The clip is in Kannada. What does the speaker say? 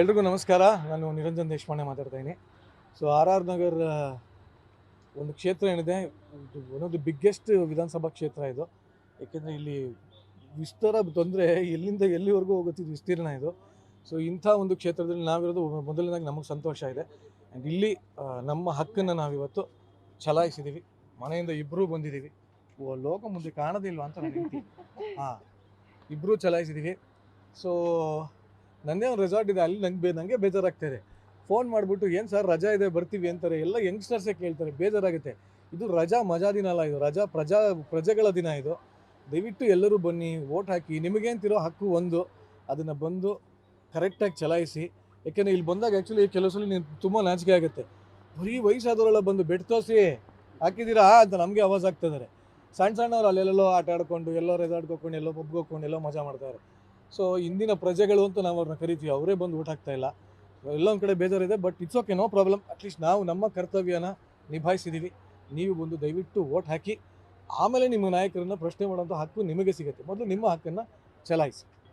ಎಲ್ರಿಗೂ ನಮಸ್ಕಾರ. ನಾನು ನಿರಂಜನ್ ದೇಶಪಾಂಡೆ ಮಾತಾಡ್ತಾ ಇದ್ದೀನಿ. ಸೊ ಆರ್ ಆರ್ ನಗರ್ ಒಂದು ಕ್ಷೇತ್ರ ಏನಿದೆ? ಒನ್ ಆಫ್ ದಿ ಬಿಗ್ಗೆಸ್ಟ್ ವಿಧಾನಸಭಾ ಕ್ಷೇತ್ರ ಇದು. ಏಕೆಂದರೆ ಇಲ್ಲಿ ವಿಸ್ತಾರ ತೊಂದರೆ ಎಲ್ಲಿಂದ ಎಲ್ಲಿವರೆಗೂ ಹೋಗುತ್ತೆ ಇದು ವಿಸ್ತೀರ್ಣ ಇದು. ಸೊ ಇಂಥ ಒಂದು ಕ್ಷೇತ್ರದಲ್ಲಿ ನಾವಿರೋದು ಮೊದಲನೇದಾಗಿ ನಮಗೆ ಸಂತೋಷ ಇದೆ. ಆ್ಯಂಡ್ ಇಲ್ಲಿ ನಮ್ಮ ಹಕ್ಕನ್ನು ನಾವಿವತ್ತು ಚಲಾಯಿಸಿದ್ದೀವಿ ಮನೆಯಿಂದ ಇಬ್ಬರೂ ಬಂದಿದ್ದೀವಿ ಲೋಕ ಮುಂದೆ ಕಾಣೋದಿಲ್ವಾ ಅಂತ ನಾನು ಹಾಂ ಇಬ್ಬರೂ ಚಲಾಯಿಸಿದ್ದೀವಿ ಸೊ ನನ್ನೇ ಒಂದು ರೆಸಾರ್ಟ್ ಇದೆ, ಅಲ್ಲಿ ನಂಗೆ ಬೇ ನನಗೆ ಬೇಜಾರಾಗ್ತಾಯಿದೆ ಫೋನ್ ಮಾಡಿಬಿಟ್ಟು, ಏನು ಸರ್, ರಜಾ ಇದೆ, ಬರ್ತೀವಿ ಅಂತಾರೆ. ಎಲ್ಲ ಯಂಗ್ಸ್ಟರ್ಸೇ ಕೇಳ್ತಾರೆ, ಬೇಜಾರಾಗುತ್ತೆ. ಇದು ರಜಾ ಮಜಾ ದಿನ ಅಲ್ಲ ಇದು, ರಜಾ ಪ್ರಜಾ, ಪ್ರಜೆಗಳ ದಿನ ಇದು. ದಯವಿಟ್ಟು ಎಲ್ಲರೂ ಬನ್ನಿ ವೋಟ್ ಹಾಕಿ. ನಿಮಗೇಂತಿರೋ ಹಕ್ಕು ಒಂದು, ಅದನ್ನು ಬಂದು ಕರೆಕ್ಟಾಗಿ ಚಲಾಯಿಸಿ. ಯಾಕೆಂದರೆ ಇಲ್ಲಿ ಬಂದಾಗ ಆ್ಯಕ್ಚುಲಿ ಕೆಲವು ಸಲ ನೀವು ತುಂಬ ನಾಚಿಕೆ ಆಗುತ್ತೆ. ಬರೀ ವಯಸ್ಸಾದವರೆಲ್ಲ ಬಂದು ಬೆಡ್ ತೋರಿಸಿ, ಹಾಕಿದ್ದೀರಾ? ಅಂತ ನಮಗೆ ಆವಾಜ್ ಆಗ್ತಿದ್ದಾರೆ ಸಣ್ಣ ಸಣ್ಣವ್ರು ಅಲ್ಲೆಲ್ಲೋ ಆಟ ಆಡ್ಕೊಂಡು, ಎಲ್ಲೋ ರೆಸಾರ್ಟ್ಗೆ ಹೋಗ್ಕೊಂಡು, ಎಲ್ಲೋ ಪಬ್ಗೆ ಹೋಗ್ಕೊಂಡು, ಎಲ್ಲೋ ಮಜಾ ಮಾಡ್ತಾರೆ ಸೊ ಇಂದಿನ ಪ್ರಜೆಗಳು ಅಂತ ನಾವು ಅವ್ರನ್ನ ಕರಿತೀವಿ, ಅವರೇ ಬಂದು ಊಟ ಹಾಕ್ತಾ ಇಲ್ಲ. ಎಲ್ಲೊಂದು ಕಡೆ ಬೇಜಾರಿದೆ but it's okay no problem at least ನಾವು ನಮ್ಮ ಕರ್ತವ್ಯನ ನಿಭಾಯಿಸಿದ್ದೀವಿ ನೀವು ಬಂದು ದಯವಿಟ್ಟು ಓಟ್ ಹಾಕಿ, ಆಮೇಲೆ ನಿಮ್ಮ ನಾಯಕರನ್ನು ಪ್ರಶ್ನೆ ಮಾಡುವಂಥ ಹಕ್ಕು ನಿಮಗೆ ಸಿಗುತ್ತೆ. ಮೊದಲು ನಿಮ್ಮ ಹಕ್ಕನ್ನು ಚಲಾಯಿಸಿ.